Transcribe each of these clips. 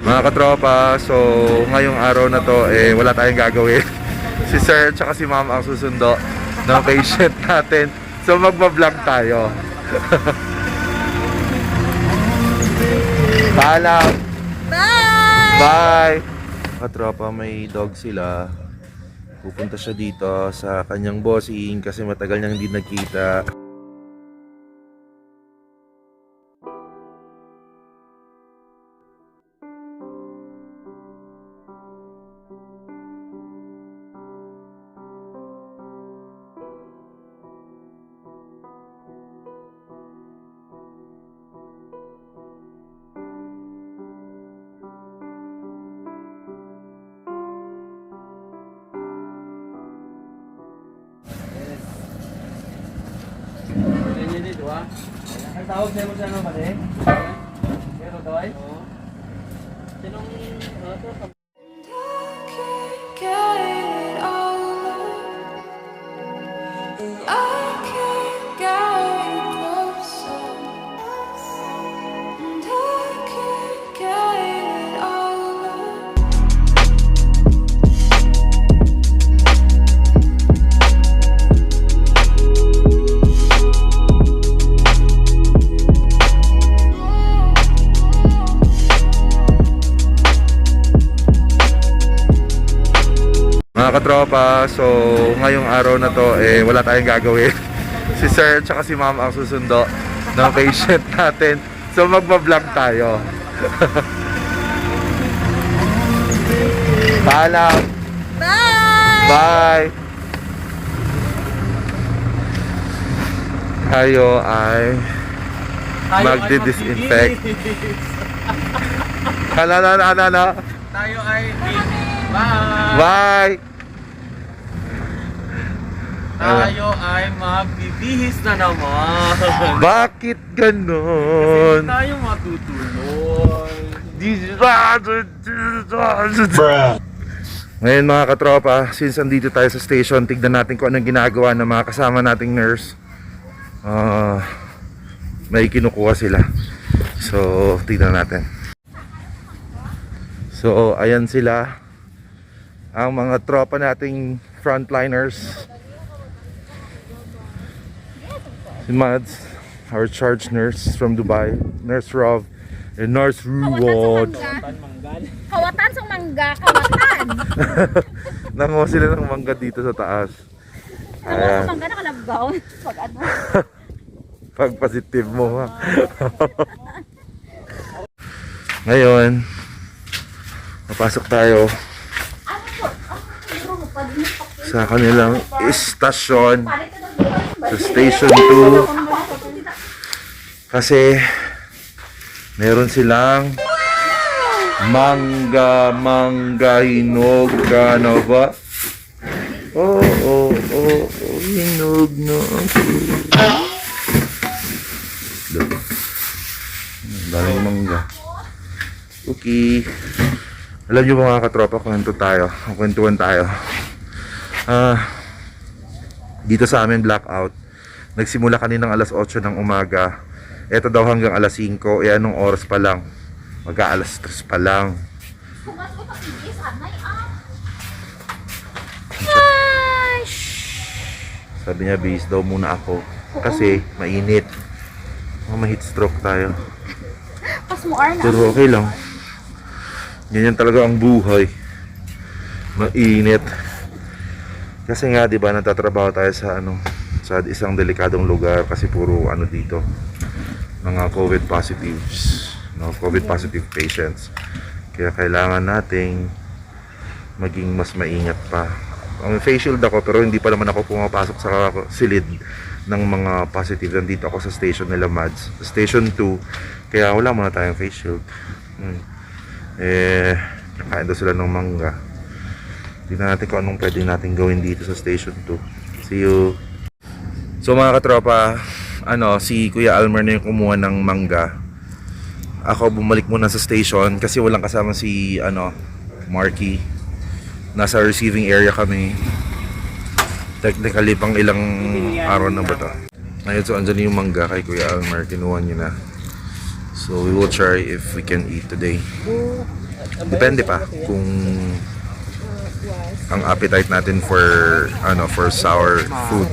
Mga katropa, so ngayong araw na to, eh wala tayong gagawin. si Sir at si Ma'am ang susundo ng patient natin. So magbablog tayo. Paalam! Bye! Bye! Katropa, may dog sila. Pupunta siya dito sa kanyang bossing kasi matagal niyang hindi nagkita. Ang tawag sa'yo mo sa ano pare? Pero doy? Oo. Sinong Mga katropa, so ngayong araw na to, eh wala tayong gagawin. si Sir at si Ma'am ang susundo ng patient natin. So magbablog tayo. Paalam! Bye! Bye! Tayo ay magdi-disinfect. Hala, hala, hala, hala. Tayo ay Bye! Bye! Tayo ay magbibihis na naman. Bakit Kasi ganon? tayo matutuloy. Ngayon mga katropa, since andito tayo sa station, tignan natin kung anong ginagawa ng mga kasama nating nurse. Ah, may kinukuha sila. So, tignan natin. So, ayan sila. Ang mga tropa nating frontliners. Si Mads, our charge nurse from Dubai, Nurse Rob, and Nurse Ruwad. Kawatan sa mangga, kawatan. Nanguha sila ng mangga dito sa taas. Ano Ayan. sa mangga nakalagdown? Pag ano? Pag positive mo ha. Ngayon, papasok tayo sa kanilang istasyon sa station 2 kasi meron silang mangga mangga hinog ka na ba? Oo, oo, oo, oo, hinog na ako. Daming mangga. Okay. Alam niyo mga katropa, kwento tayo. Kwentuhan tayo. Ah, dito sa amin blackout. Nagsimula kaninang alas 8 ng umaga. Ito daw hanggang alas 5. Eh anong oras pa lang? Mag alas 3 pa lang. Ay! Sabi niya, bis daw muna ako. Kasi mainit. Oh, ma-heat stroke tayo. Pas mo Arna. Pero okay lang. Ganyan talaga ang buhay. Mainit. Kasi nga 'di ba nagtatrabaho tayo sa ano sa isang delikadong lugar kasi puro ano dito mga COVID positives, no, COVID positive patients. Kaya kailangan nating maging mas maingat pa. Ang face shield ako pero hindi pa naman ako pumapasok sa silid ng mga positive. Nandito ako sa station nila Mads. Station 2. Kaya wala muna tayong face shield. Hmm. Eh, nakain daw sila ng mangga. Tingnan natin kung anong pwede natin gawin dito sa station 2. See you. So mga katropa, ano, si Kuya Almer na yung kumuha ng mangga. Ako bumalik muna sa station kasi walang kasama si ano, Marky. Nasa receiving area kami. Technically pang ilang araw na ba to? Ayun, so andyan yung mangga kay Kuya Almer. Kinuha niya na. So we will try if we can eat today. depende pa kung ang appetite natin for ano for sour food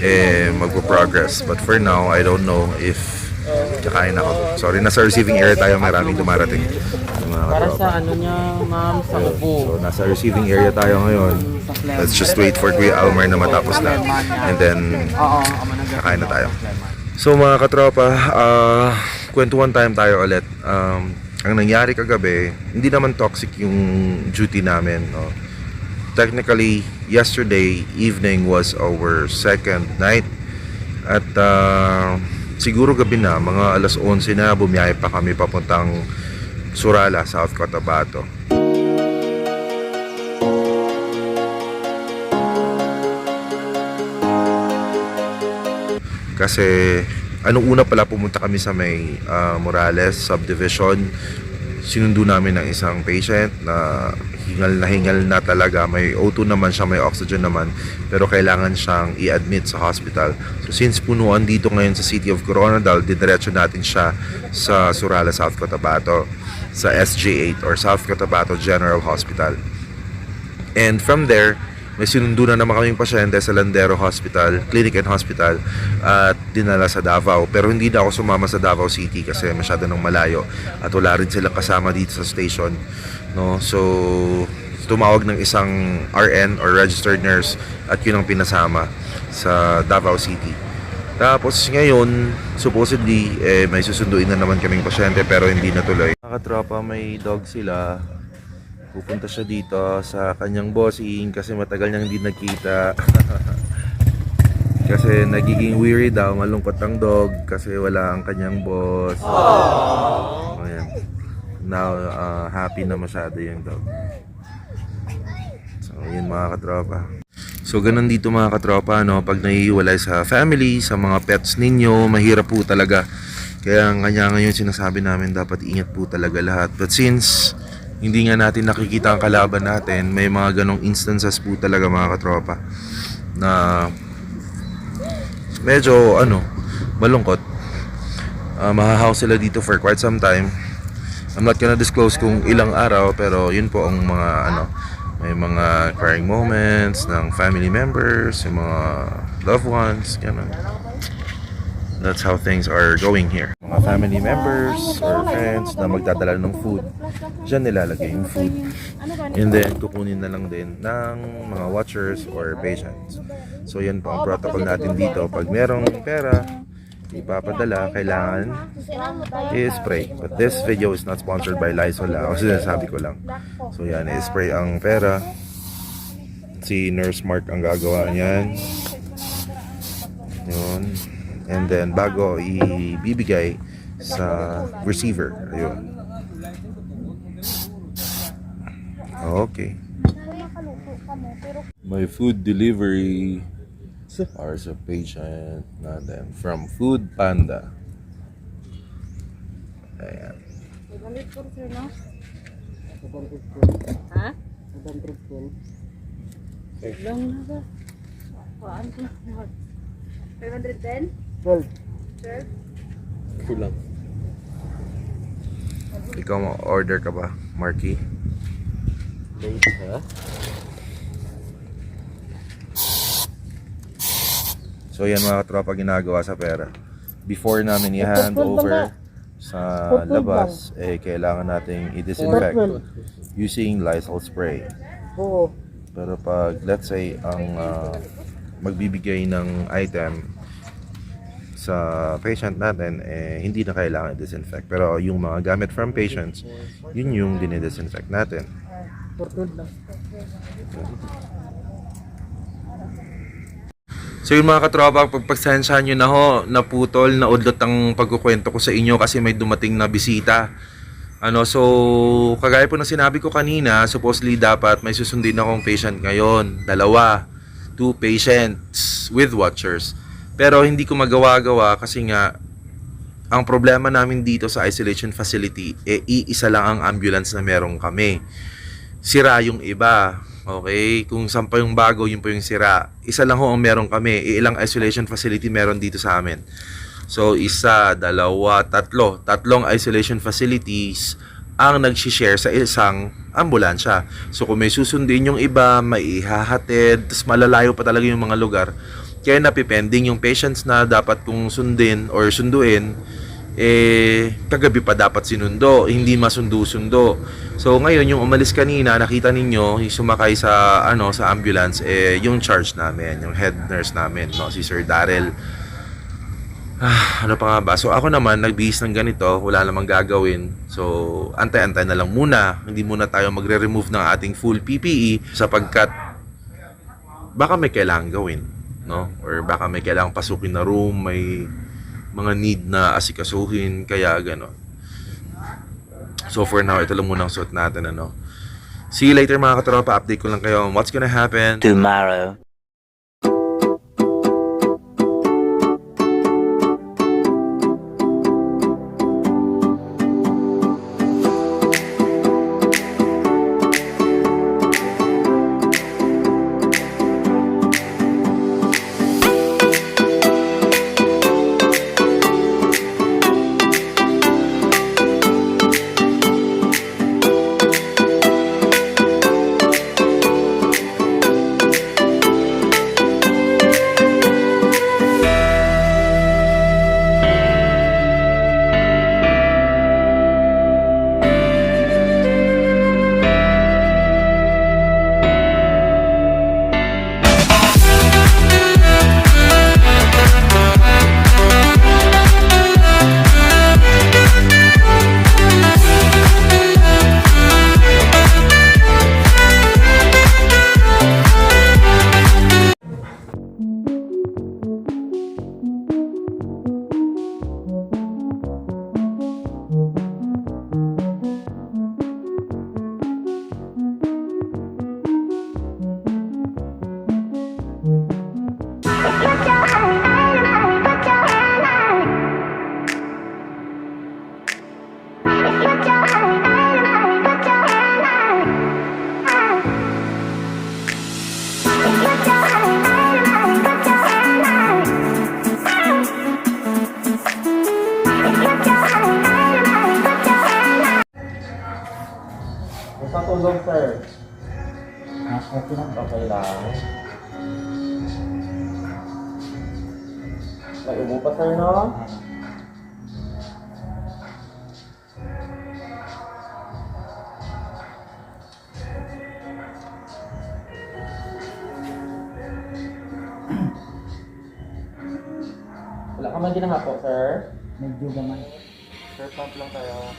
eh magpo-progress but for now I don't know if kakain ako sorry nasa receiving area tayo maraming dumarating mga Para sa ano niya, ma'am, sa So ubo. nasa receiving area tayo ngayon let's just wait for Kuya Almar na matapos na and then Kakain na tayo. So mga katropa, ah kwentuhan time tayo ulit. Um, ang nangyari kagabi, hindi naman toxic yung duty namin. No? Technically, yesterday evening was our second night. At ah, siguro gabi na, mga alas 11 na, bumiyahe pa kami papuntang Surala, South Cotabato. Kasi anong una pala pumunta kami sa may ah, Morales subdivision. Sinundo namin ng isang patient na hingal na hingal na talaga. May O2 naman siya, may oxygen naman. Pero kailangan siyang i-admit sa hospital. So since punuan dito ngayon sa City of Coronadal, didiretso natin siya sa Surala, South Cotabato sa SG8 or South Cotabato General Hospital. And from there, may sinundo na naman kaming pasyente sa Landero Hospital, Clinic and Hospital at dinala sa Davao. Pero hindi na ako sumama sa Davao City kasi masyado nang malayo at wala rin silang kasama dito sa station. No? So, tumawag ng isang RN or registered nurse at yun ang pinasama sa Davao City. Tapos ngayon, supposedly, eh, may susunduin na naman kaming pasyente pero hindi natuloy. Mga katropa, may dog sila pupunta siya dito sa kanyang bossing kasi matagal niyang hindi nagkita. kasi nagiging weary daw, malungkot ang dog kasi wala ang kanyang boss. Ayan. Now, uh, happy na masyado yung dog. So, yun mga katropa. So, ganun dito mga katropa, no? Pag naiiwalay sa family, sa mga pets ninyo, mahirap po talaga. Kaya kanya ngayon sinasabi namin dapat ingat po talaga lahat. But since hindi nga natin nakikita ang kalaban natin, may mga ganong instances po talaga mga katropa na medyo ano, malungkot. Uh, mahahouse sila dito for quite some time. I'm not gonna disclose kung ilang araw pero yun po ang mga ano, may mga crying moments ng family members, yung mga loved ones, ganun. That's how things are going here. Mga family members or friends na magdadala ng food, dyan nilalagay yung food. And then, kukunin na lang din ng mga watchers or patients. So, yan po ang protocol natin dito. Pag merong pera, ipapadala, kailangan i-spray. But this video is not sponsored by Lysol ah. Kasi sinasabi ko lang. So, yan, i-spray ang pera. Si Nurse Mark ang gagawa niyan. Yun. And then bago ibibigay sa receiver. Ayun. Okay. My food delivery are sa patient natin from Food Panda. Ayan. Ha? Lang na ba? Paan ko? 510? 12. 12? Kulang. Ikaw ma-order ka ba, Marky? Late, ha? So yan mga katropa ginagawa sa pera. Before namin i-hand over sa labas, eh kailangan nating i-disinfect using Lysol spray. Oo. Pero pag let's say ang ah, magbibigay ng item sa patient natin, eh, hindi na kailangan i-disinfect. Pero yung mga gamit from patients, yun yung dinidisinfect natin. So yung mga katropa, pagpagsensyahan nyo na ho, naputol, naudlot ang pagkukwento ko sa inyo kasi may dumating na bisita. Ano, so, kagaya po ng sinabi ko kanina, supposedly dapat may susundin akong patient ngayon. Dalawa. Two patients with watchers. Pero hindi ko magawa-gawa kasi nga, ang problema namin dito sa isolation facility, eh, iisa lang ang ambulance na meron kami. Sira yung iba. Okay? Kung saan pa yung bago, yun po yung sira. Isa lang ho ang meron kami. Ilang isolation facility meron dito sa amin. So, isa, dalawa, tatlo. Tatlong isolation facilities ang nag-share sa isang ambulansya. So kung may susundin yung iba, may ihahatid, tapos malalayo pa talaga yung mga lugar. Kaya napipending yung patients na dapat kong sundin or sunduin, eh, kagabi pa dapat sinundo, hindi masundo-sundo. So ngayon, yung umalis kanina, nakita ninyo, yung sumakay sa, ano, sa ambulance, eh, yung charge namin, yung head nurse namin, no, si Sir Darrell. Ah, ano pa nga ba? So ako naman, nagbihis ng ganito, wala namang gagawin. So, antay-antay na lang muna. Hindi muna tayo magre-remove ng ating full PPE sapagkat baka may kailangan gawin, no? Or baka may kailangan pasukin na room, may mga need na asikasuhin, kaya gano'n. So for now, ito lang muna ang suot natin, ano? See you later mga katropa, update ko lang kayo on what's gonna happen. tomorrow. Sir? Medyo gaman. Sir, pump lang tayo.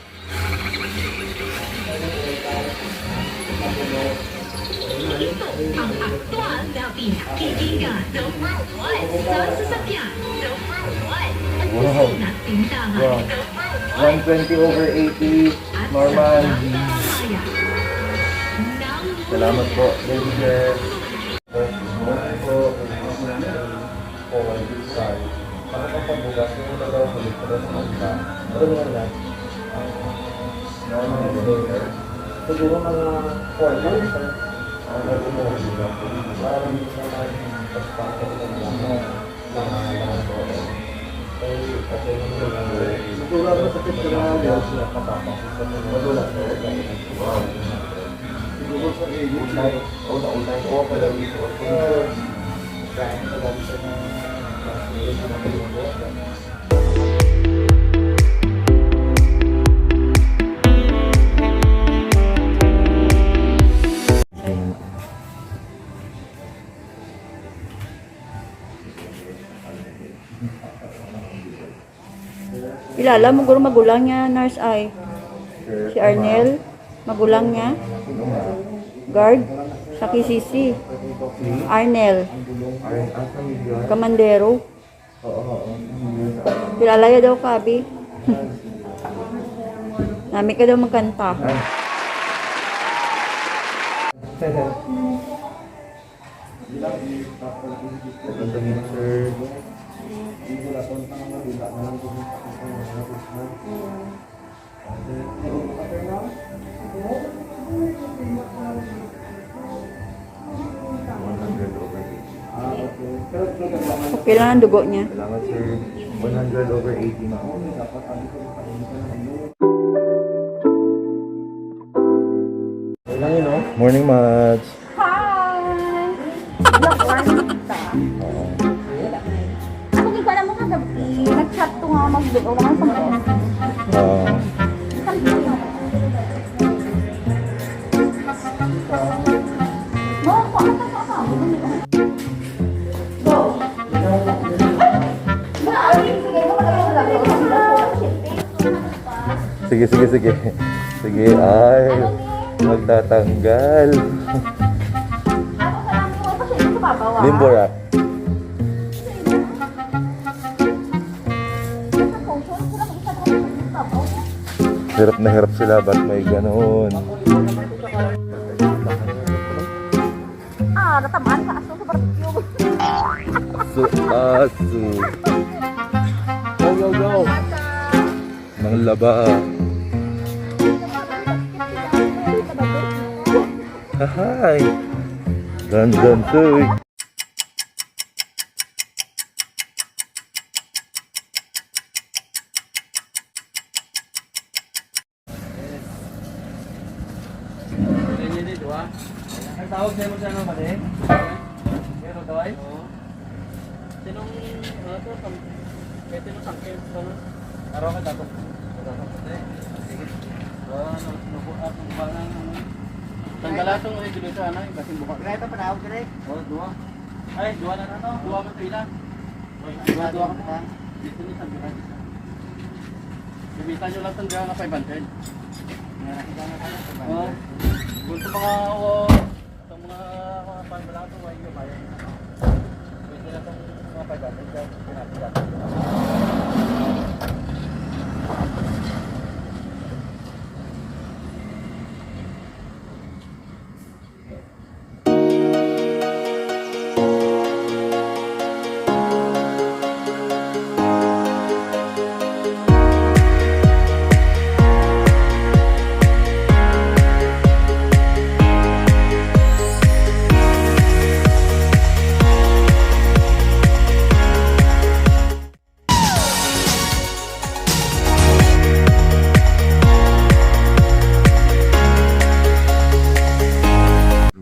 ang aktual na pinakikinggan number one sa sasakyan. Number one. At Wow. tindahan. Wow. Number 120 over 80. At Normal. sa bayan. Nang Salamat po. Thank you, sir. Mga lang. Normal behavior. Siguro mga 4 months, sir. Nag-umuha nila. Para hindi sa mga pagpapit ng mga mga mga mga Siguro ako sa picture na mga sila kapapasok sa mga. Wow. Siguro sa online, o na online o pala dito. Kaya sa dami sa mga Kilala mo guro magulang niya, nurse ay. Si Arnel, magulang niya. Guard, sa KCC. Arnel, Kamandero. Kilala ya daw kabi. Nami ka daw magkanta. Kailangan dugo niya. Salamat sir. 100 over 80 na. Okay lang yun, oh. Morning, Mads. Hi! Vlog one kita. Ako di ko alam mo kagabi. Nag-chat to nga mag-video naman sa sige, sige, sige. Sige, ay. Magtatanggal. Limbo rock. Hirap na hirap sila, ba't may ganoon? Ah, natamaan ka aso sa barbecue. Asu, asu. Go, go, go. Nang laba. Hi. Dan dan tuy. Yan dito, ha? Ang tawag sa'yo mo siya ng mali? Pero doy? Oo. Sinong, ano to? Sam- Pwede mo sangkip ko, no? Araw ka dapat. Dapat, eh. Sige. Ah, ano, nubo, at ang bangang, ano? Tanggalatong ay dito ano, yung kasing buka. Greta pa daw, Greta. Oh, dua. Ay, dua na na to. Dua man to ilan? Dua, dua ka pa. Dito ni sa bilang. Bibita nyo lang itong na 500. Oo. Kung sa mga o sa mga mga panbalato ay yung bayan. Pwede na itong mga 500 dyan. Pinapila.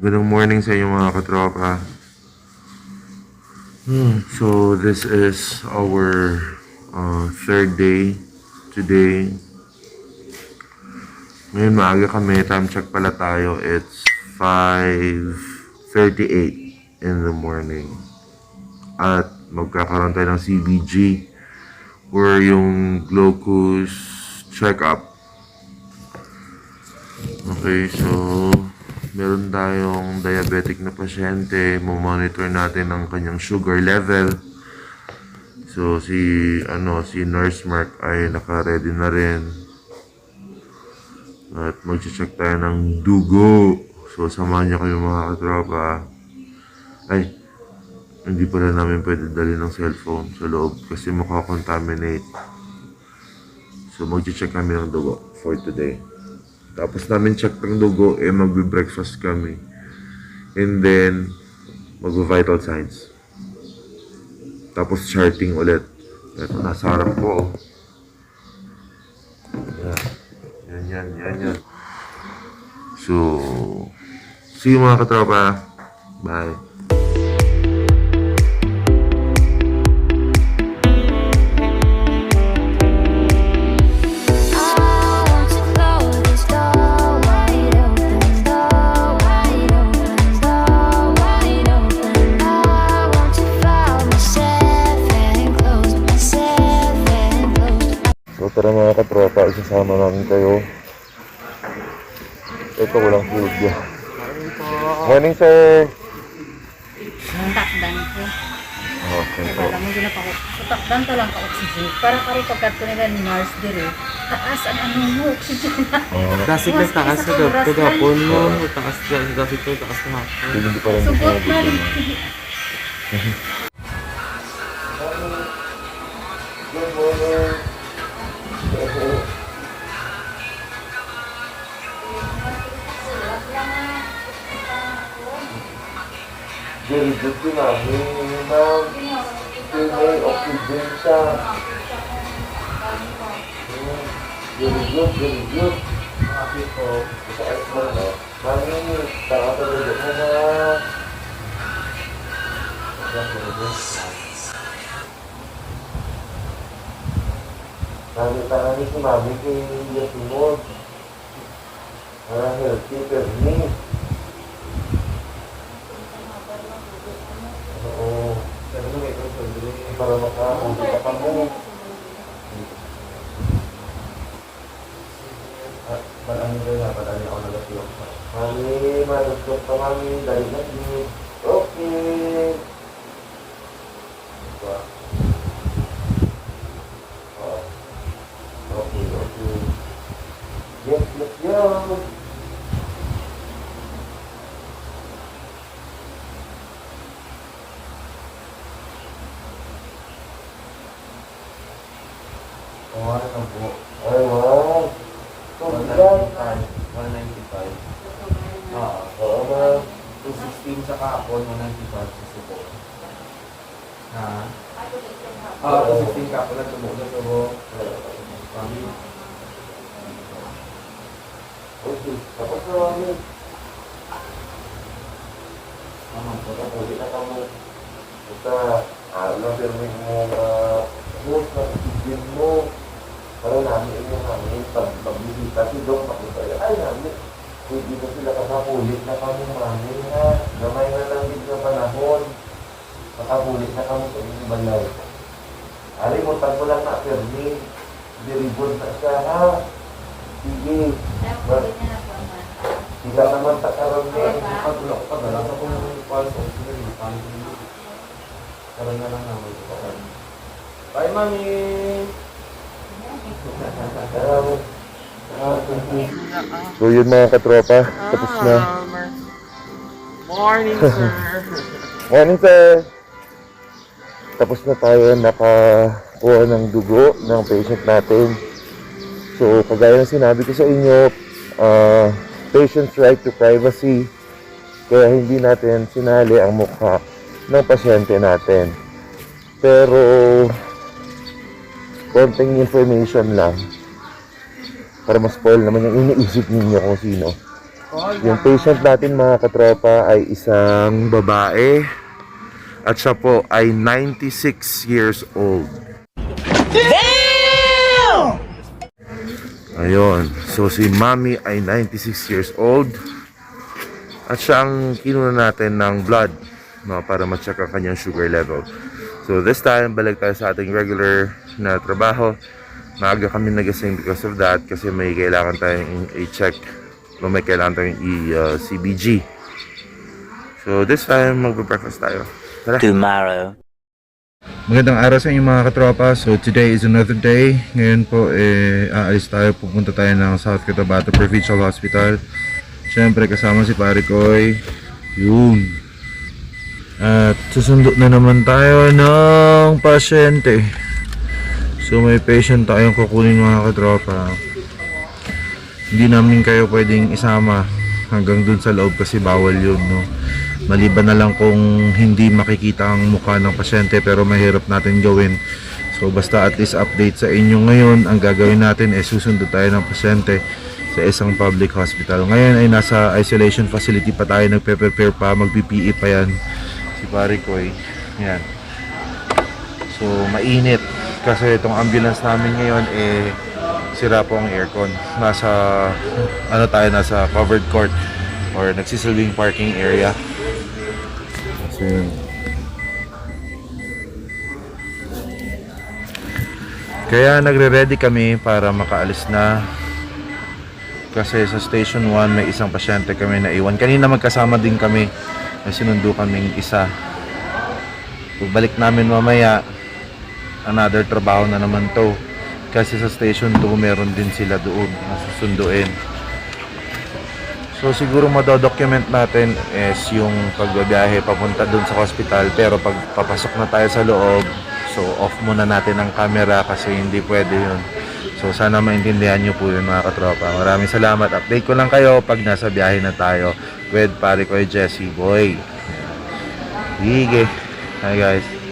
Good morning sa inyo mga katropa. Hmm, so this is our uh, third day today. Ngayon maaga kami, time check pala tayo. It's 5.38 in the morning. At magkakaroon tayo ng CBG or yung glucose check-up. Okay, so meron tayong diabetic na pasyente, monitor natin ang kanyang sugar level. So si ano si Nurse Mark ay naka-ready na rin. At magche-check tayo ng dugo. So samahan niyo kayo mga katropa. Ay, hindi pala namin pwede dali ng cellphone sa loob kasi makakontaminate. So magche-check kami ng dugo for today. Tapos namin check ng dugo, eh magbe-breakfast kami. And then, magbe-vital signs. Tapos charting ulit. Ito, nasa harap ko. Yan. Yan, yan, yan, yan. So, see you mga katropa. Bye. So tara mga katropa, isasama namin kayo. Ito walang food yan. Morning sir! takdan ko. Okay po. Alam mo gina pa ko. So takdan to lang ka oxygen. Para karo pagkat ko nila ni nurse dire. Taas ang ano mo oxygen. Kasi Mas ka taas sa ka kagapon mo. Taas ka. Taas na hapon. Hindi pa rin Sugot na rin. good yun. May ma'am. May oxygen siya. Very good, very good. Sa asma, no? Mami, nakatulog mo na. Mami, tangan si Mami kay Yasimod. Para healthy, permi. Oo. Para makakuha ka pa mo. Marami rin nga, marami ako nagasiyok pa. Mami, si Okay. Diba? Oh. Okay, okay. Yes, yes, yes. Oh, ano po? Ay, wow. So, 195. 195. Oo, ma'am. 216 sa kahapon, 195 sa subo. Ha? Ah, 216 kahapon na subo na subo. Kami. Okay, tapos na kami. Mama, pagkakulit na kamo. Basta, ah, lang pirmin mo na mood na itigin mo. Para namin yung namin, pag pagbisita si Doc, makita ay namin, hindi na sila kakakulit na kami mami ha. Gamay na lang din sa panahon. Makakulit na kami sa inyong balay. Ari mo, tango lang na, Fermin. Diribon na siya ha. Sige. Sila naman takaroon din. Pagulak pa, dalang ako ng pulse oxygen. Karoon na lang naman ito. Bye, mami! Salamat. Salamat. So yun mga katropa, tapos na. Morning, sir. Morning sir! Tapos na tayo nakakuha ng dugo ng patient natin. So, kagaya ng sinabi ko sa inyo, ah, patient's right to privacy. Kaya hindi natin sinali ang mukha ng pasyente natin. Pero, konting information lang para ma-spoil naman yung iniisip ninyo kung sino. Yung patient natin mga katropa ay isang babae at siya po ay 96 years old. Ayun. So si Mami ay 96 years old. At siya ang kinuna natin ng blood no, para ma-check ang kanyang sugar level. So this time, balik tayo sa ating regular na trabaho. Maaga kami nagising because of that kasi may kailangan tayong i-check o may kailangan tayong i-CBG. So this time, magbe-breakfast tayo. Tara! tomorrow. Magandang araw sa inyo mga katropa. So today is another day. Ngayon po eh aalis tayo. Pupunta tayo ng South Cotabato Provincial Hospital. Siyempre kasama si Pare Koy. Yun. At susundo na naman tayo ng pasyente. So may patient tayong kukunin mga katropa. Hindi namin kayo pwedeng isama hanggang dun sa loob kasi bawal yun no. Maliban na lang kung hindi makikita ang mukha ng pasyente pero mahirap natin gawin. So basta at least update sa inyo ngayon, ang gagawin natin ay susundo tayo ng pasyente sa isang public hospital. Ngayon ay nasa isolation facility pa tayo, nagpe-prepare pa, mag-PPE pa yan. Si Pare Koy. Yan. So mainit kasi itong ambulance namin ngayon eh sira po ang aircon. Nasa ano tayo nasa covered court or nagsisilbing parking area. Kasi Kaya nagre-ready kami para makaalis na kasi sa station 1 may isang pasyente kami na iwan. Kanina magkasama din kami. May sinundo kaming isa. Pagbalik namin mamaya, another trabaho na naman to. Kasi sa station 2 meron din sila doon na susunduin. So siguro madodocument natin is yung pagbabiyahe papunta doon sa hospital pero pag papasok na tayo sa loob, so off muna natin ang camera kasi hindi pwede yun. So sana maintindihan nyo po yun mga katropa. Maraming salamat. Update ko lang kayo pag nasa biyahe na tayo with pare ko Jesse Boy. Sige. Hi guys.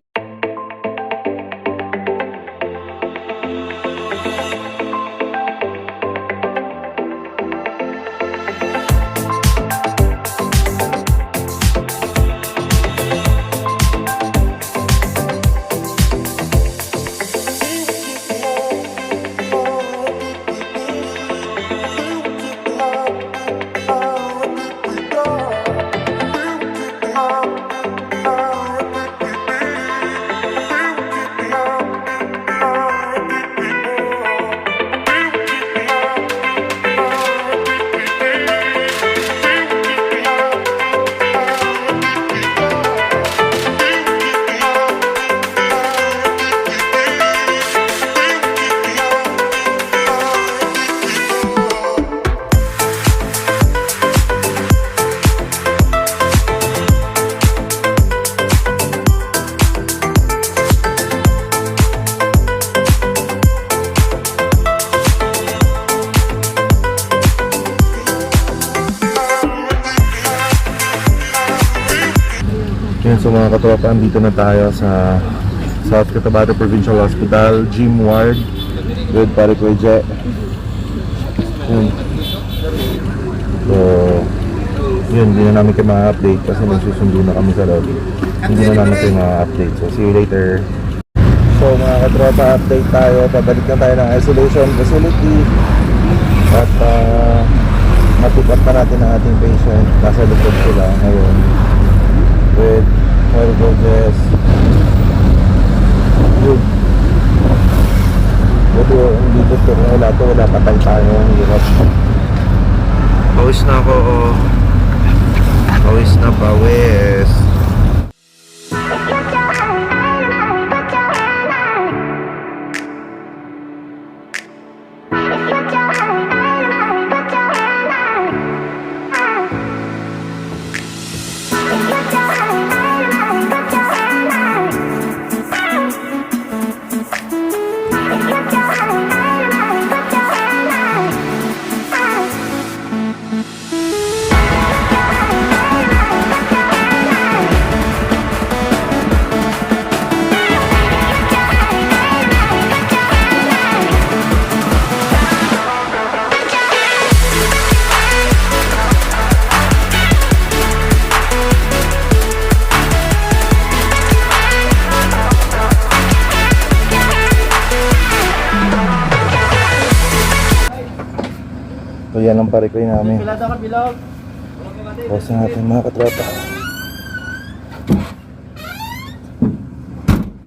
Andito na tayo sa South Cotabato Provincial Hospital, Gym Ward, with pare ko Je. Yun. So, yun, hindi na namin kayo ma-update kasi nagsusundo na kami sa lobby. Hindi na namin kayo ma-update. So, see you later. So, mga katropa, update tayo. Pabalik na tayo ng isolation facility. At, uh, matip up na natin ang ating patient. Nasa likod sila ngayon with horrible dress. Yun. Buti hindi ko to wala to, wala patay tayo. Ang hirap. Pawis na ako. oh. Pawis na pawis. Pare ko namin. Pause natin mga katropa.